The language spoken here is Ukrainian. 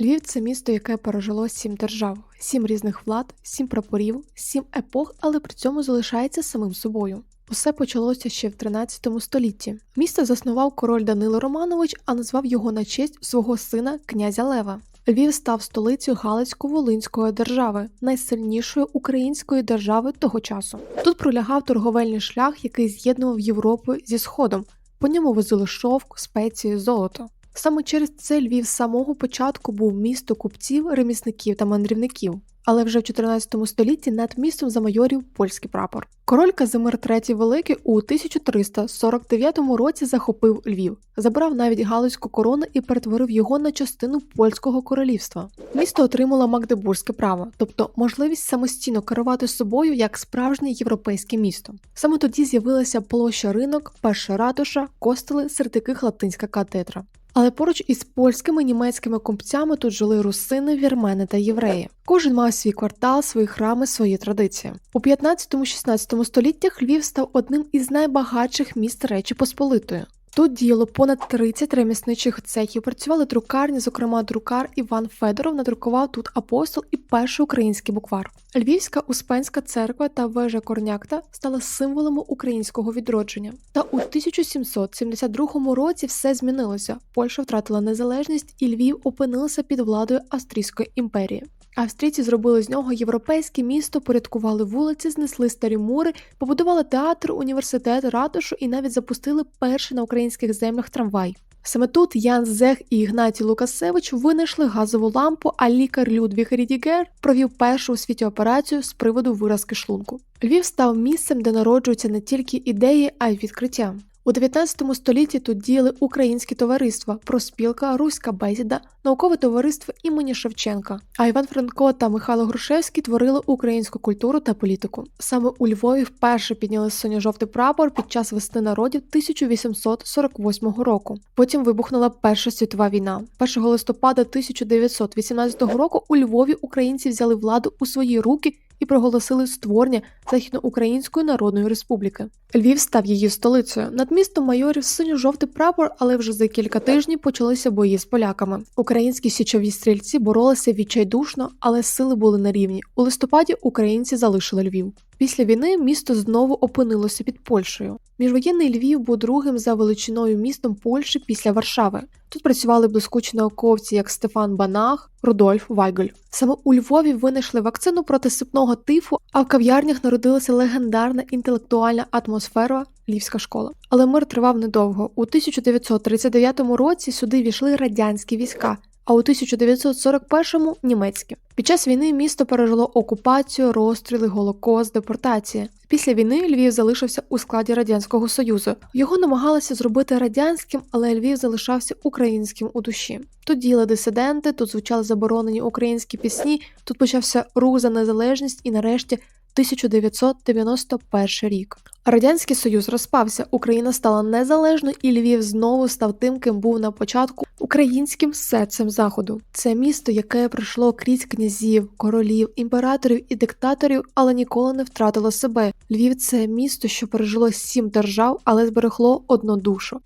Львів це місто, яке пережило сім держав, сім різних влад, сім прапорів, сім епох, але при цьому залишається самим собою. Усе почалося ще в 13 столітті. Місто заснував король Данило Романович, а назвав його на честь свого сина князя Лева. Львів став столицею Галицько-Волинської держави, найсильнішої української держави того часу. Тут пролягав торговельний шлях, який з'єднував Європу зі Сходом. По ньому возили шовк, спеції, золото. Саме через це Львів з самого початку був місто купців, ремісників та мандрівників. Але вже в 14 столітті над містом замайорів польський прапор. Король Казимир III Великий у 1349 році захопив Львів, забрав навіть Галицьку корону і перетворив його на частину польського королівства. Місто отримало магдебурзьке право, тобто можливість самостійно керувати собою як справжнє європейське місто. Саме тоді з'явилася площа ринок, перша ратуша, костели, серед яких латинська катедра. Але поруч із польськими німецькими купцями тут жили русини, вірмени та євреї. Кожен мав свій квартал, свої храми, свої традиції. У 15-16 століттях Львів став одним із найбагатших міст Речі Посполитої. Тут діяло понад 30 ремісничих цехів, працювали друкарні, зокрема, друкар Іван Федоров надрукував тут апостол і перший український буквар. Львівська Успенська церква та вежа Корнякта стали символами українського відродження. Та у 1772 році все змінилося. Польща втратила незалежність, і Львів опинився під владою Австрійської імперії. Австрійці зробили з нього європейське місто, порядкували вулиці, знесли старі мури, побудували театр, університет, ратушу і навіть запустили перший на українських землях трамвай. Саме тут Ян Зех і Ігнатій Лукасевич винайшли газову лампу, а лікар Людвіг Рідігер провів першу у світі операцію з приводу виразки шлунку. Львів став місцем, де народжуються не тільки ідеї, а й відкриття. У 19 столітті тут діяли українські товариства, проспілка, руська бесіда, наукове товариство імені Шевченка. А Іван Франко та Михайло Грушевський творили українську культуру та політику. Саме у Львові вперше підняли синьо-жовтий прапор під час весни народів 1848 року. Потім вибухнула Перша світова війна. 1 листопада 1918 року у Львові українці взяли владу у свої руки і проголосили створення Західноукраїнської Народної Республіки. Львів став її столицею. Над містом майорів синьо-жовтий прапор, але вже за кілька тижнів почалися бої з поляками. Українські січові стрільці боролися відчайдушно, але сили були на рівні. У листопаді українці залишили Львів. Після війни місто знову опинилося під Польщею. Міжвоєнний Львів був другим за величиною містом Польщі після Варшави. Тут працювали блискучі науковці, як Стефан Банах, Рудольф Вайголь. Саме у Львові винайшли вакцину проти сипного тифу, а в кав'ярнях народилася легендарна інтелектуальна атмосфера Львівська школа. Але мир тривав недовго. У 1939 році сюди війшли радянські війська. А у 1941-му німецькі. Під час війни місто пережило окупацію, розстріли, голокост, депортації. Після війни Львів залишився у складі радянського союзу. Його намагалися зробити радянським, але Львів залишався українським у душі. Тут діяли дисиденти, тут звучали заборонені українські пісні. Тут почався рух за незалежність і, нарешті, 1991 рік. Радянський Союз розпався, Україна стала незалежною, і Львів знову став тим, ким був на початку українським серцем заходу. Це місто, яке пройшло крізь князів, королів, імператорів і диктаторів, але ніколи не втратило себе. Львів це місто, що пережило сім держав, але зберегло одну душу.